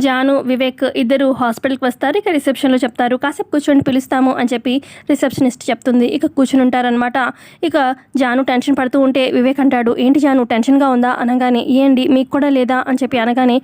జాను వివేక్ ఇద్దరు హాస్పిటల్కి వస్తారు. ఇక రిసెప్షన్లో చెప్తారు కాసేపు కూర్చొని పిలుస్తాము అని చెప్పి రిసెప్షనిస్ట్ చెప్తుంది. ఇక కూర్చుని ఉంటారనమాట ఇక జాను టెన్షన్ పడుతూ ఉంటే వివేక్ అంటాడు ఏంటి జాను టెన్షన్గా ఉందా? అనగానే ఏంటి మీకు కూడా లేదా? అని చెప్పి అనగానే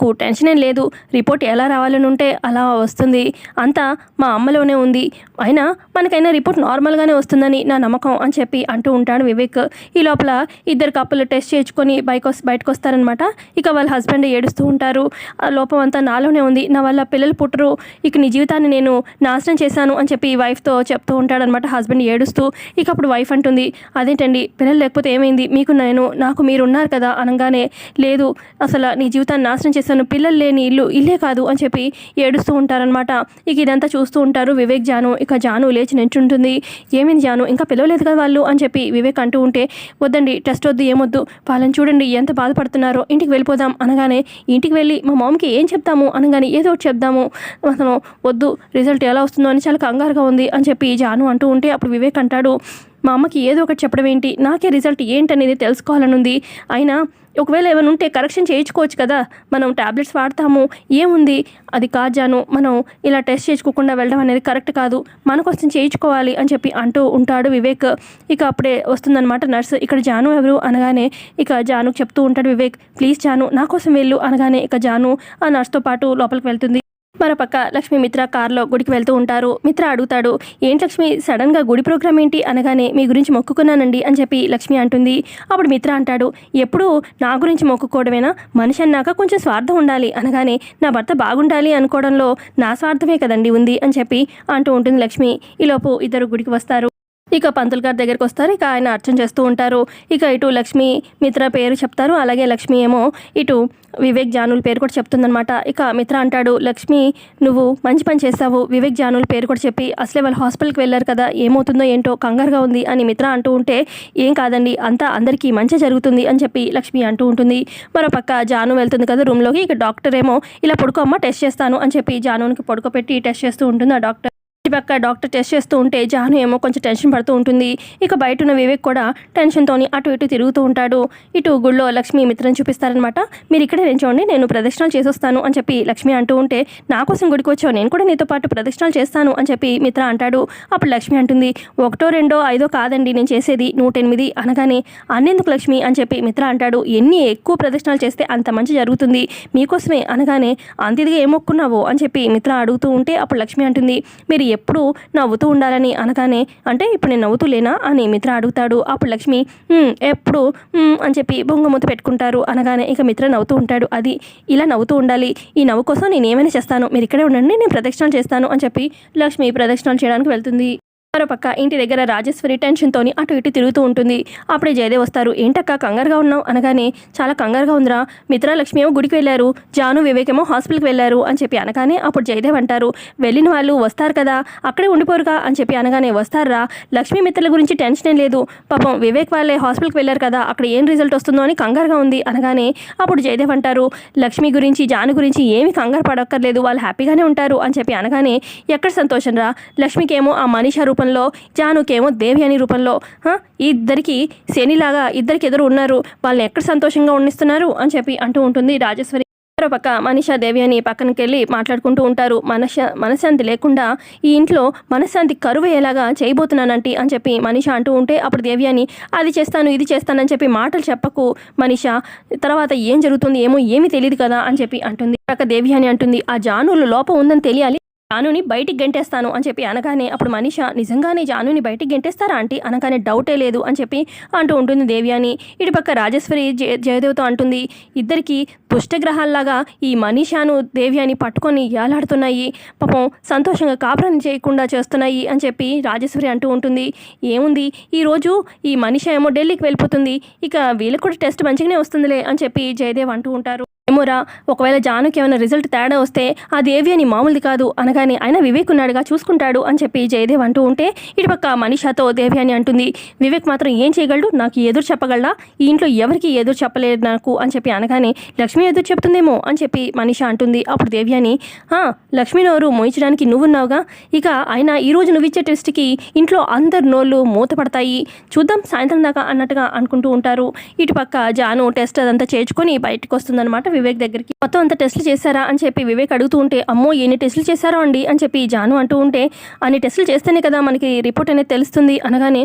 నాకు టెన్షన్ ఏం లేదు. రిపోర్ట్ ఎలా రావాలని ఉంటే అలా వస్తుంది. అంతా మా అమ్మలోనే ఉంది. అయినా మనకైనా రిపోర్ట్ నార్మల్గానే వస్తుందని నా నమ్మకం అని చెప్పి అంటూ ఉంటాడు వివేక్. ఈ లోపల ఇద్దరు కప్పులు టెస్ట్ చేయించుకొని బైక్ బయటకు వస్తారనమాట ఇక వాళ్ళ హస్బెండ్ ఏడుస్తూ ఉంటారు. ఆ లోపం అంతా నాలోనే ఉంది. నా వల్ల పిల్లలు పుట్టరు. ఇక నీ జీవితాన్ని నేను నాశనం చేశాను అని చెప్పి వైఫ్తో చెప్తూ ఉంటాడనమాట హస్బెండ్ ఏడుస్తూ. ఇక అప్పుడు వైఫ్ అంటుంది అదేంటండి? పిల్లలు లేకపోతే ఏమైంది? మీకు నేను నాకు మీరు ఉన్నారు కదా అనగానే లేదు. అసలు నీ జీవితాన్ని నాశనం చేశాను పిల్లలు లేని ఇల్లు ఇల్లే కాదు అని చెప్పి ఏడుస్తూ ఉంటారనమాట ఇక ఇదంతా చూస్తూ ఉంటారు వివేక్ జాను. ఇక జాను లేచి నించుంటుంది. ఏమైంది జాను? ఇంకా పిలవలేదు కదా వాళ్ళు అని చెప్పి వివేక్ అంటూ ఉంటే వద్దండి టెస్ట్ వద్దు ఏమొద్దు. వాళ్ళని చూడండి ఎంత బాధపడుతున్నారో. ఇంటికి వెళ్ళిపోదాం అనగానే ఇంటికి వెళ్ళి మా మామ్కి ఏం చెప్తాము? అనగానే ఏదో ఒకటి చెప్దాము. అతను వద్దు రిజల్ట్ ఎలా వస్తుందో అని చాలా కంగారుగా ఉంది అని చెప్పి జాను అంటూ ఉంటే అప్పుడు వివేక్ అంటాడు మా అమ్మకి ఏదో ఒకటి చెప్పడం ఏంటి? నాకే రిజల్ట్ ఏంటనేది తెలుసుకోవాలని ఉంది అయినా ఒకవేళ ఏమైనా ఉంటే కరెక్షన్ చేయించుకోవచ్చు కదా. మనం టాబ్లెట్స్ వాడతాము. ఏముంది? అది కాజాను. మనం ఇలా టెస్ట్ చేయించుకోకుండా వెళ్ళడం అనేది కరెక్ట్ కాదు. మన కోసం చేయించుకోవాలి అని చెప్పి అంటూ ఉంటాడు వివేక్. ఇక అప్పుడే వస్తుందన్నమాట నర్స్. ఇక్కడ జాను ఎవరు? అనగానే ఇక జాను చెప్తూ ఉంటాడు వివేక్. ప్లీజ్ జాను నా కోసం వెళ్ళు. అనగానే ఇక జాను ఆ నర్స్తో పాటు లోపలికి వెళ్తుంది. మరోపక్క లక్ష్మి మిత్ర కారులో గుడికి వెళ్తూ ఉంటారు. మిత్ర అడుగుతాడు ఏంటి లక్ష్మి సడన్గా గుడి ప్రోగ్రామ్ ఏంటి? అనగానే మీ గురించి మొక్కుకున్నానండి అని చెప్పి లక్ష్మి అంటుంది. అప్పుడు మిత్ర అంటాడు ఎప్పుడు నా గురించి మొక్కుకోవడమేనా? మనిషి అన్నాక కొంచెం స్వార్థం ఉండాలి. అనగానే నా భర్త బాగుండాలి అనుకోవడంలో నా స్వార్థమే కదండి ఉంది అని చెప్పి అంటూ ఉంటుంది లక్ష్మి. ఈలోపు ఇద్దరు గుడికి వస్తారు. ఇక పంతులు గారి దగ్గరికి వస్తారు. ఇక ఆయన అర్చన చేస్తూ ఉంటారు. ఇక ఇటు లక్ష్మి మిత్ర పేరు చెప్తారు. అలాగే లక్ష్మి ఏమో ఇటు వివేక్ జానుల పేరు కూడా చెప్తుందనమాట ఇక మిత్ర అంటాడు లక్ష్మి నువ్వు మంచి పని చేస్తావు వివేక్ జానుల పేరు కూడా చెప్పి అసలే వాళ్ళు హాస్పిటల్కి వెళ్ళారు కదా ఏమవుతుందో ఏంటో కంగారుగా ఉంది అని మిత్ర అంటూ ఉంటే ఏం కాదండి అంతా అందరికీ మంచి జరుగుతుంది అని చెప్పి లక్ష్మి అంటూ ఉంటుంది. మరో పక్క జాను వెళ్తుంది కదా రూమ్లోకి ఇక డాక్టర్ ఏమో ఇలా పడుకోమ్మ టెస్ట్ చేస్తాను అని చెప్పి జానునికి పడుకోపెట్టి టెస్ట్ చేస్తూ ఉంటుంది ఆ డాక్టర్ పక్క డాక్టర్ టెస్ట్ చేస్తూ ఉంటే జాను ఏమో కొంచెం టెన్షన్ పడుతూ ఉంటుంది. ఇక బయట ఉన్న వివేక్ కూడా టెన్షన్తోని అటు ఇటు తిరుగుతూ ఉంటాడు. ఇటు గుళ్ళో లక్ష్మి మిత్రం చూపిస్తారనమాట మీరు ఇక్కడే నిల్చోండి నేను ప్రదక్షిణాలు చేసొస్తాను అని చెప్పి లక్ష్మి అంటూ ఉంటే నా కోసం గుడికి వచ్చావు నేను కూడా నీతో పాటు ప్రదక్షిణాలు చేస్తాను అని చెప్పి మిత్ర అంటాడు. అప్పుడు లక్ష్మి అంటుంది ఒకటో రెండో ఐదో కాదండి నేను చేసేది నూట ఎనిమిది అనగానే అన్నెందుకు లక్ష్మి? అని చెప్పి మిత్ర అంటాడు ఎన్ని ఎక్కువ ప్రదక్షిణాలు చేస్తే అంత మంచి జరుగుతుంది. మీకోసమే అనగానే అంత ఇదిగా ఏం అని చెప్పి మిత్ర అడుగుతూ ఉంటే అప్పుడు లక్ష్మి అంటుంది మీరు ఎప్పుడు నవ్వుతూ ఉండాలని అనగానే అంటే ఇప్పుడు నేను నవ్వుతూ లేనా అని మిత్ర అడుగుతాడు. అప్పుడు లక్ష్మి ఎప్పుడు అని చెప్పి బొంగమూత పెట్టుకుంటారు. అనగానే ఇక మిత్ర నవ్వుతూ ఉంటాడు. అది ఇలా నవ్వుతూ ఉండాలి. ఈ నవ్వు కోసం నేను ఏమైనా చేస్తాను? మీరు ఇక్కడే ఉండండి నేను ప్రదక్షిణలు చేస్తాను అని చెప్పి లక్ష్మి ప్రదక్షిణలు చేయడానికి వెళ్తుంది. మరోపక్క ఇంటి దగ్గర రాజేశ్వరి టెన్షన్తోని అటు ఇటు తిరుగుతూ ఉంటుంది. అప్పుడే జయదేవ్ వస్తారు. ఏంటక్క కంగారుగా ఉన్నావు? అనగానే చాలా కంగారుగా ఉందిరా. మిత్రలక్ష్మి ఏమో గుడికి వెళ్ళారు. జాను వివేక్ ఏమో హాస్పిటల్కి వెళ్ళారు అని చెప్పి అనగానే అప్పుడు జయదేవ్ అంటారు వెళ్ళిన వాళ్ళు వస్తారు కదా. అక్కడే ఉండిపోరుగా అని చెప్పి అనగానే వస్తారా? లక్ష్మీ మిత్రుల గురించి టెన్షన్ లేదు. పాపం వివేక్ వాళ్ళే హాస్పిటల్కి వెళ్ళారు కదా. అక్కడ ఏం రిజల్ట్ వస్తుందో అని కంగారుగా ఉంది. అనగానే అప్పుడు జయదేవ్ అంటారు లక్ష్మి గురించి జాను గురించి ఏమి కంగారు పడక్కర్లేదు. వాళ్ళు హ్యాపీగానే ఉంటారు అని చెప్పి అనగానే ఎక్కడ సంతోషం రా లక్ష్మికేమో ఆ మనీష రూపంలో జానుకేమో దేవి అని రూపంలో ఇద్దరికి శనిలాగా ఇద్దరికి ఎదురు ఉన్నారు. వాళ్ళని ఎక్కడ సంతోషంగా ఉండిస్తున్నారు అని చెప్పి అంటూ ఉంటుంది రాజేశ్వరి. పక్క మనీషా దేవి అని పక్కనకి వెళ్ళి మాట్లాడుకుంటూ ఉంటారు. మనశ మనశ్శాంతి లేకుండా ఈ ఇంట్లో మనశ్శాంతి కరువయ్యేలాగా చేయబోతున్నానంటి అని చెప్పి మనీషా అంటూ ఉంటే అప్పుడు దేవి అని అది చేస్తాను ఇది చేస్తానని చెప్పి మాటలు చెప్పకు మనీషా. తర్వాత ఏం జరుగుతుంది ఏమో ఏమీ తెలియదు కదా అని చెప్పి అంటుంది. పక్క దేవి అని అంటుంది ఆ జానులు లోపం ఉందని తెలియాలి జానుని బయటికి గెంటేస్తాను అని చెప్పి అనగానే అప్పుడు మనిష నిజంగానే జానుని బయటికి గెంటేస్తారా ఆంటీ? అనగానే డౌటే లేదు అని చెప్పి అంటూ ఉంటుంది దేవి అని ఇటు పక్క రాజేశ్వరి జయ జయదేవ్తో అంటుంది ఇద్దరికి దుష్టగ్రహాల్లాగా ఈ మనీషాను దేవి అని పట్టుకొని ఏలాడుతున్నాయి. పాపం సంతోషంగా కాపురం చేయకుండా చేస్తున్నాయి అని చెప్పి రాజేశ్వరి అంటూ ఉంటుంది. ఏముంది? ఈరోజు ఈ మనిష ఏమో ఢిల్లీకి వెళ్ళిపోతుంది. ఇక వీళ్ళకి కూడా టెస్ట్ మంచిగానే వస్తుందిలే అని చెప్పి జయదేవ్ అంటూ ఉంటారు. ఏమోరా ఒకవేళ జానుకి ఏమైనా రిజల్ట్ తేడా వస్తే ఆ దేవి అని మామూలుది కాదు అనగానే ఆయన వివేక్ ఉన్నాడుగా చూసుకుంటాడు అని చెప్పి జయదేవ్ అంటూ ఉంటే ఇటుపక్క మనీషాతో దేవి అని అంటుంది. వివేక్ మాత్రం ఏం చేయగలడు? నాకు ఎదురు చెప్పగలడా? ఈ ఇంట్లో ఎవరికి ఎదురు చెప్పలేదు నాకు అని చెప్పి అనగానే లక్ష్మి ఎదురు చెప్తుందేమో అని చెప్పి మనీషా అంటుంది. అప్పుడు దేవి అని "ఆ, లక్ష్మి నోరు మోయించడానికి నువ్వున్నావుగా? ఇక ఆయన ఈ రోజు నువ్వు ఇచ్చే టెస్ట్కి ఇంట్లో అందరు నోళ్ళు మూతపడతాయి. చూద్దాం సాయంత్రం దాకా అన్నట్టుగా అనుకుంటూ ఉంటారు. ఇటుపక్క జాను టెస్ట్ అదంతా చేర్చుకొని బయటకు వస్తుందన్నమాట వివేక్ దగ్గరికి మొత్తం అంత టెస్టులు చేశారా? అని చెప్పి వివేక్ అడుగుతూ ఉంటే అమ్మో ఎన్ని టెస్టులు చేశారో అండి? అని చెప్పి జాను అంటూ ఉంటే అన్ని టెస్టులు చేస్తేనే కదా మనకి రిపోర్ట్ అనేది తెలుస్తుంది. అనగానే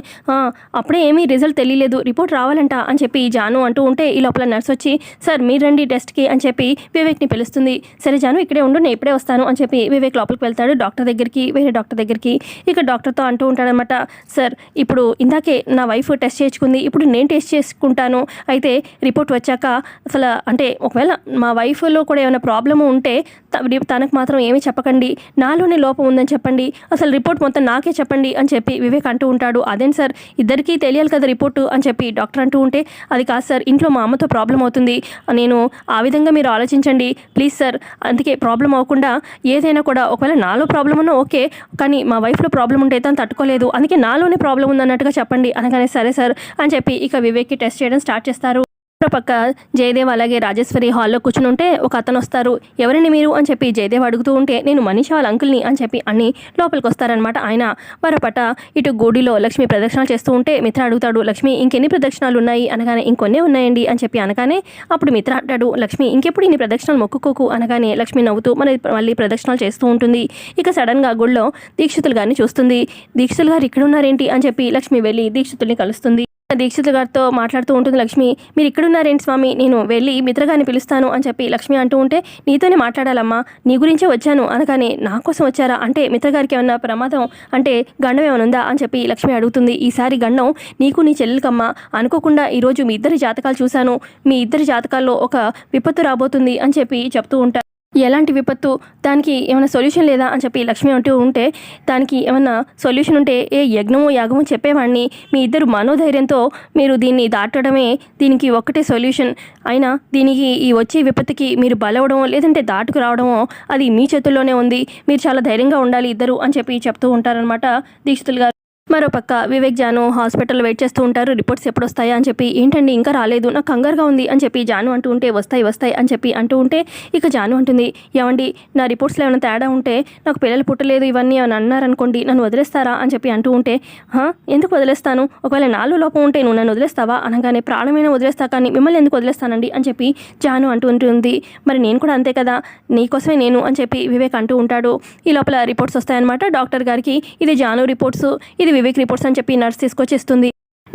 అప్పుడే ఏమీ రిజల్ట్ తెలియలేదు రిపోర్ట్ రావాలంట. అని చెప్పి జాను అంటూ ఉంటే ఈ లోపల నర్స్ వచ్చి సార్ మీరు రండి టెస్ట్కి అని చెప్పి వివేక్ని పిలుస్తుంది. సరే జాను ఇక్కడే ఉండు నేను ఇప్పుడే వస్తాను. అని చెప్పి వివేక్ లోపలికి వెళ్తాడు డాక్టర్ దగ్గరికి వేరే డాక్టర్ దగ్గరికి. ఇక డాక్టర్తో అంటూ ఉంటాడనమాట సార్ ఇప్పుడు ఇందాకే నా వైఫ్ టెస్ట్ చేయించుకుంది ఇప్పుడు నేను టెస్ట్ చేసుకుంటాను. అయితే రిపోర్ట్ వచ్చాక అసలు అంటే ఒకవేళ మా వైఫ్లో కూడా ఏమైనా ప్రాబ్లమ్ ఉంటే త- తనకు మాత్రం ఏమీ చెప్పకండి. నాలోనే లోపం ఉందని చెప్పండి. అసలు రిపోర్ట్ మొత్తం నాకే చెప్పండి అని చెప్పి వివేక్ అంటూ ఉంటాడు. అదేంటి సార్? ఇద్దరికీ తెలియాలి కదా రిపోర్టు అని చెప్పి డాక్టర్ అంటూ ఉంటే అది కాదు సార్. ఇంట్లో మా అమ్మతో ప్రాబ్లం అవుతుంది. నేను ఆ విధంగా మీరు ఆలోచించండి. Please sir. అందుకే ప్రాబ్లం అవ్వకుండా ఏదైనా కూడా ఒకవేళ నాలో ప్రాబ్లం ఉన్నా ఓకే. కానీ మా వైఫ్లో ప్రాబ్లం ఉంటే తను తట్టుకోలేదు. అందుకే నాలోనే ప్రాబ్లం ఉందన్నట్టుగా చెప్పండి అనగానే సరే సార్ అని చెప్పి ఇక వివేక్కి టెస్ట్ చేయడం స్టార్ట్ చేస్తారు. పక్క జయదేవ్ అలాగే రాజేశ్వరి హాల్లో కూర్చుని ఉంటే ఒక అతను వస్తారు ఎవరిని మీరు? అని చెప్పి జయదేవ్ అడుగుతూ ఉంటే నేను మనీష్ వాళ్ళ అంకుల్ని అని చెప్పి అన్ని లోపలికి వస్తారనమాట ఆయన. మరోపట ఇటు గుడిలో లక్ష్మి ప్రదక్షిణాలు చేస్తూ ఉంటే మిత్ర అడుగుతాడు లక్ష్మి ఇంకెన్ని ప్రదక్షిణాలు ఉన్నాయి? అనగానే ఇంకొన్నే ఉన్నాయండి అని చెప్పి అనగానే అప్పుడు మిత్ర అంటాడు లక్ష్మి ఇంకెప్పుడు ఇన్ని ప్రదక్షిణాలు మొక్కుకోకు? అనగానే లక్ష్మి నవ్వుతూ మన మళ్ళీ ప్రదక్షిణాలు చేస్తూ ఉంటుంది. ఇక సడన్గా గుళ్ళో దీక్షితులు గారిని చూస్తుంది. దీక్షితులు గారు ఇక్కడ ఉన్నారేంటి అని చెప్పి లక్ష్మి వెళ్ళి దీక్షితుల్ని కలుస్తుంది. దీక్షితులు గారితో మాట్లాడుతూ ఉంటుంది లక్ష్మి మీరు ఇక్కడున్నారేంటి స్వామి? నేను వెళ్ళి మిత్రగారిని పిలుస్తాను అని చెప్పి లక్ష్మి అంటూ ఉంటే నీతోనే మాట్లాడాలమ్మా నీ గురించే వచ్చాను అనగానే నా కోసం వచ్చారా? అంటే మిత్రగారికి ఏమన్నా ప్రమాదం అంటే గండం ఏమైనా ఉందా? అని చెప్పి లక్ష్మి అడుగుతుంది. ఈసారి గండం నీకు నీ చెల్లెలకమ్మా. అనుకోకుండా ఈరోజు మీ ఇద్దరి జాతకాలు చూశాను. మీ ఇద్దరి జాతకాల్లో ఒక విపత్తు రాబోతుంది అని చెప్పి చెప్తూ ఉంటాను ఎలాంటి విపత్తు దానికి ఏమైనా సొల్యూషన్ లేదా అని చెప్పి లక్ష్మి అంటూ ఉంటే దానికి ఏమైనా సొల్యూషన్ ఉంటే ఏ యజ్ఞమో యాగమో చెప్పేవాడిని మీ ఇద్దరు మనోధైర్యంతో మీరు దీన్ని దాటడమే దీనికి ఒక్కటే సొల్యూషన్. అయినా దీనికి ఈ వచ్చే విపత్తుకి మీరు బలవడమో లేదంటే దాటుకు రావడమో అది మీ చేతుల్లోనే ఉంది. మీరు చాలా ధైర్యంగా ఉండాలి ఇద్దరు అని చెప్పి చెప్తూ ఉంటారనమాట దీక్షితులు గారు. మరోపక్క వివేక్ జాను హాస్పిటల్లో వెయిట్ చేస్తూ ఉంటారు. రిపోర్ట్స్ ఎప్పుడు వస్తాయా అని చెప్పి ఏంటండి ఇంకా రాలేదు నాకు కంగారుగా ఉంది అని చెప్పి జాను అంటూ ఉంటే వస్తాయి వస్తాయి అని చెప్పి అంటూ ఉంటే ఇక జాను అంటుంది ఏమండి నా రిపోర్ట్స్లో ఏమైనా తేడా ఉంటే నాకు పిల్లలు పుట్టలేదు ఇవన్నీ అని అన్నారనుకోండి నన్ను వదిలేస్తారా? అని చెప్పి అంటూ ఉంటే "హా? ఎందుకు వదిలేస్తాను? ఒకవేళ నాలుగు లోపం ఉంటే నువ్వు నన్ను వదిలేస్తావా? అనగానే ప్రాణమైన వదిలేస్తా కానీ మిమ్మల్ని ఎందుకు వదిలేస్తానండి? అని చెప్పి జాను అంటూ ఉంటుంది మరి నేను కూడా అంతే కదా నీకోసమే నేను అని చెప్పి వివేక్ అంటూ ఉంటాడు. ఈ లోపల రిపోర్ట్స్ వస్తాయన్నమాట. డాక్టర్ గారికి ఇది జాను రిపోర్ట్స్ ఇది వివేక్ రిపోర్ట్స్ అని చెప్పి నర్స్ తీసుకొచ్చి ఇస్తుంది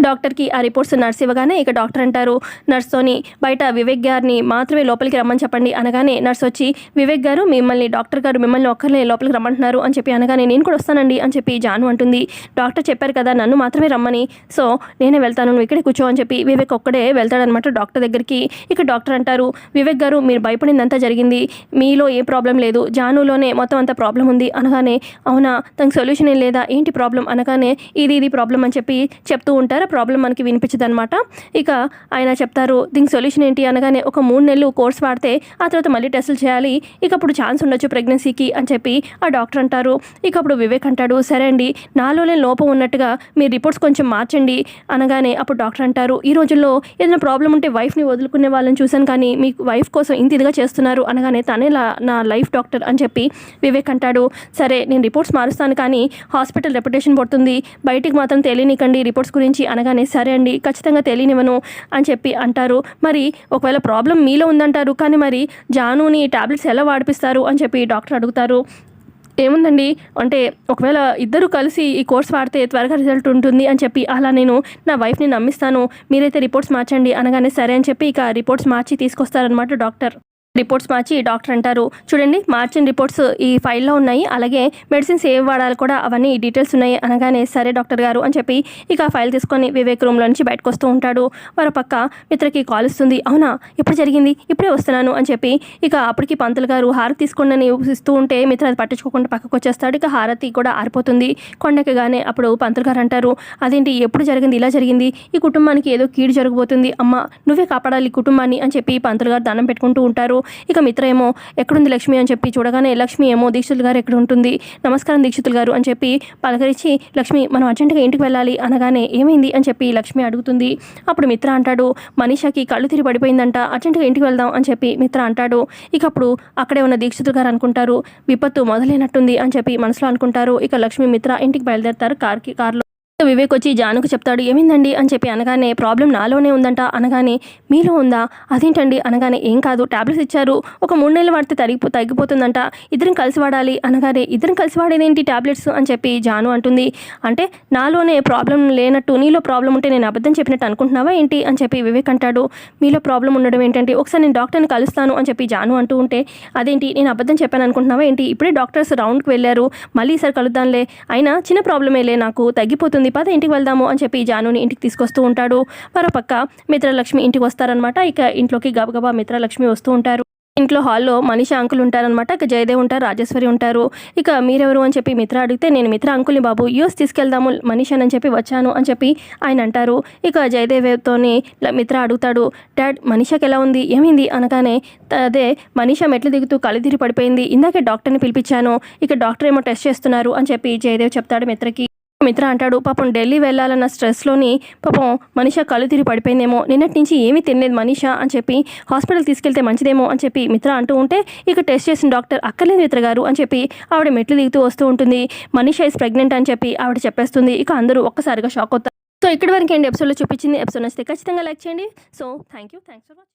డాక్టర్కి ఆ రిపోర్ట్స్ నర్స్ ఇవ్వగానే ఇక డాక్టర్ అంటారు నర్స్తోని బయట వివేక్ గారిని మాత్రమే లోపలికి రమ్మని చెప్పండి అనగానే నర్స్ వచ్చి వివేక్ గారు మిమ్మల్ని డాక్టర్ గారు మిమ్మల్ని ఒక్కరిని లోపలికి రమ్మంటున్నారు అని చెప్పి అనగానే నేను కూడా వస్తానండి అని చెప్పి జాను అంటుంది. డాక్టర్ చెప్పారు కదా నన్ను మాత్రమే రమ్మని సో నేనే వెళ్తాను నువ్వు ఇక్కడే కూర్చో అని చెప్పి వివేక్ ఒక్కడే వెళ్తాడనమాట డాక్టర్ దగ్గరికి. ఇక డాక్టర్ అంటారు వివేక్ గారు మీరు భయపడిందంతా జరిగింది మీలో ఏ ప్రాబ్లం లేదు జానులోనే మొత్తం అంత ప్రాబ్లం ఉంది అనగానే అవునా తనకు సొల్యూషన్ ఏం లేదా ఏంటి ప్రాబ్లం? అనగానే ఇది ఇది ప్రాబ్లం అని చెప్పి చెప్తూ ఉంటారు. ప్రాబ్లం మనకి వినిపించదు అనమాట ఇక ఆయన చెప్తారు దీనికి సొల్యూషన్ ఏంటి? అనగానే ఒక మూడు నెలలు కోర్స్ వాడితే ఆ తర్వాత మళ్ళీ టెస్టులు చేయాలి. ఇక అప్పుడు ఛాన్స్ ఉండొచ్చు ప్రెగ్నెన్సీకి అని చెప్పి ఆ డాక్టర్ అంటారు. ఇక అప్పుడు వివేక్ అంటాడు సరే అండి నాలోనే లోపం ఉన్నట్టుగా మీ రిపోర్ట్స్ కొంచెం మార్చండి. అనగానే అప్పుడు డాక్టర్ అంటారు ఈ రోజుల్లో ఏదైనా ప్రాబ్లం ఉంటే వైఫ్ని వదులుకునే వాళ్ళని చూశాను కానీ మీ వైఫ్ కోసం ఇంత ఇదిగా చేస్తున్నారు. అనగానే తనే నా లైఫ్ డాక్టర్ అని చెప్పి వివేక్ అంటాడు సరే నేను రిపోర్ట్స్ మారుస్తాను కానీ హాస్పిటల్ రెప్యుటేషన్ పడుతుంది. బయటికి మాత్రం తెలియనికండి రిపోర్ట్స్ గురించి. అనగానే సరే అండి ఖచ్చితంగా తెలియనివ్వను అని చెప్పి అంటారు. మరి ఒకవేళ ప్రాబ్లం మీలో ఉందంటారు కానీ మరి జానుని టాబ్లెట్స్ ఎలా వాడిపిస్తారు అని చెప్పి డాక్టర్ అడుగుతారు. ఏముందండి? అంటే ఒకవేళ ఇద్దరు కలిసి ఈ కోర్స్ వాడితే త్వరగా రిజల్ట్ ఉంటుంది అని చెప్పి అలా నేను నా వైఫ్ని నమ్మిస్తాను. మీరైతే రిపోర్ట్స్ మార్చండి అనగానే సరే అని చెప్పి ఇక రిపోర్ట్స్ మార్చి తీసుకొస్తారనమాట డాక్టర్. రిపోర్ట్స్ మార్చి డాక్టర్ అంటారు. చూడండి మార్చిన రిపోర్ట్స్ ఈ ఫైల్లో ఉన్నాయి. అలాగే మెడిసిన్స్ ఏవి వాడాలి కూడా అవన్నీ డీటెయిల్స్ ఉన్నాయి అనగానే సరే డాక్టర్ గారు అని చెప్పి ఇక ఫైల్ తీసుకొని వివేక్ రూమ్లో నుంచి బయటకు వస్తూ ఉంటాడు. వారి పక్క మిత్రకి కాల్ ఇస్తుంది అవునా? ఇప్పుడు జరిగింది? ఇప్పుడే వస్తున్నాను అని చెప్పి ఇక అప్పటికి పంతులు గారు హారతి తీసుకోండి అని ఇస్తూ ఉంటే మిత్ర అది పట్టించుకోకుండా పక్కకు వచ్చేస్తాడు. ఇక హారతి కూడా ఆరిపోతుంది. కొండకగానే అప్పుడు పంతులు గారు అంటారు అదేంటి? ఎప్పుడు జరిగింది? ఇలా జరిగింది? ఈ కుటుంబానికి ఏదో కీడు జరగబోతుంది. అమ్మ నువ్వే కాపాడాలి ఈ కుటుంబాన్ని అని చెప్పి పంతులు గారు దండం పెట్టుకుంటూ ఉంటారు. ఇక మిత్ర ఏమో ఎక్కడుంది లక్ష్మి అని చెప్పి చూడగానే లక్ష్మి ఏమో దీక్షితులు గారు ఎక్కడ ఉంటుంది నమస్కారం దీక్షితులు గారు అని చెప్పి పలకరించి లక్ష్మి మనం అర్జెంటుగా ఇంటికి వెళ్ళాలి అనగానే ఏమైంది అని చెప్పి లక్ష్మి అడుగుతుంది. అప్పుడు మిత్ర అంటాడు మనీషాకి కళ్ళు తిరిగి పడిపోయిందంట అర్జెంటుగా ఇంటికి వెళ్దాం అని చెప్పి మిత్ర అంటాడు. ఇక అప్పుడు అక్కడే ఉన్న దీక్షితులు గారు అనుకుంటారు విపత్తు మొదలైనట్టుంది అని చెప్పి మనసులో అనుకుంటారు. ఇక లక్ష్మి మిత్ర ఇంటికి బయలుదేరతారు కార్కి కార్లో. వివేక్ వచ్చి జానుకు చెప్తాడు ఏమైందండి? అని చెప్పి అనగానే ప్రాబ్లం నాలోనే ఉందంట. అనగానే మీలో ఉందా? అదేంటండి? అనగానే ఏం కాదు ట్యాబ్లెట్స్ ఇచ్చారు. ఒక మూడు నెలలు వాడితే తగ్గిపో తగ్గిపోతుందంట. ఇద్దరం కలిసి వాడాలి. అనగానే ఇద్దరం కలిసి వాడేదేంటి టాబ్లెట్స్? అని చెప్పి జాను అంటుంది. అంటే నాలోనే ప్రాబ్లం లేనట్టు నీలో ప్రాబ్లం ఉంటే నేను అబద్ధం చెప్పినట్టు అనుకుంటున్నావా ఏంటి? అని చెప్పి వివేక్ అంటాడు. మీలో ప్రాబ్లం ఉండడం ఏంటంటే ఒకసారి నేను డాక్టర్ని కలుస్తాను. అని చెప్పి జాను అంటూ ఉంటే అదేంటి? నేను అబద్ధం చెప్పాను అనుకుంటున్నావా ఏంటి? ఇప్పుడే డాక్టర్స్ రౌండ్కి వెళ్ళారు. మళ్ళీ ఈసారి కలుద్దాంలే. అయినా చిన్న ప్రాబ్లమేలే నాకు తగ్గిపోతుంది పద ఇంటికి వెళ్దాము అని చెప్పి జానుని ఇంటికి తీసుకొస్తూ ఉంటాడు. మరోపక్క మిత్రలక్ష్మి ఇంటికి వస్తారనమాట ఇక ఇంట్లోకి గబగబా మిత్రలక్ష్మి వస్తూ ఉంటారు. ఇంట్లో హాల్లో మనిషి అంకుల్ ఉంటారనమాట ఇక జయదేవ్ ఉంటారు రాజేశ్వరి ఉంటారు. ఇక మీరెవరు అని చెప్పి మిత్ర అడిగితే నేను మిత్ర అంకుల్ని బాబు యూఎస్ తీసుకెళ్దాము మనిషి అని చెప్పి వచ్చాను అని చెప్పి ఆయన అంటారు. ఇక జయదేవ్తోని మిత్ర అడుగుతాడు డాడ్ మనీషాకి ఎలా ఉంది? ఏమైంది? అనగానే అదే మనీషా మెట్లు దిగుతూ కలిదిరి పడిపోయింది ఇందాకే డాక్టర్ని పిలిపించాను. ఇక డాక్టర్ ఏమో టెస్ట్ చేస్తున్నారు అని చెప్పి జయదేవ్ చెప్తాడు మిత్రకి. మిత్ర అంటాడు పాపం ఢిల్లీ వెళ్ళాలన్న స్ట్రెస్లోని పాపం మనిష కళ్ళు తిరిగి పడిపోయిందేమో. నిన్నటి నుంచి ఏమీ తినలేదు మనిష అని చెప్పి హాస్పిటల్ తీసుకెళ్తే మంచిదేమో అని చెప్పి మిత్ర అంటూ ఉంటే ఇక టెస్ట్ చేసిన డాక్టర్ అక్కర్లేదు మిత్ర గారు అని చెప్పి ఆవిడ మెట్లు దిగుతూ వస్తూ ఉంటుంది. మనిష ఇస్ ప్రెగ్నెంట్ అని చెప్పి ఆవిడ చెప్పేస్తుంది. ఇక అందరూ ఒక్కసారిగా షాక్ అవుతారు. సో ఇక్కడి వరకు ఏంటి ఎపిసోడ్లో చూపించింది? ఎపిసోడ్ నచ్చితే ఖచ్చితంగా లైక్ చేయండి. So thank you thanks for watching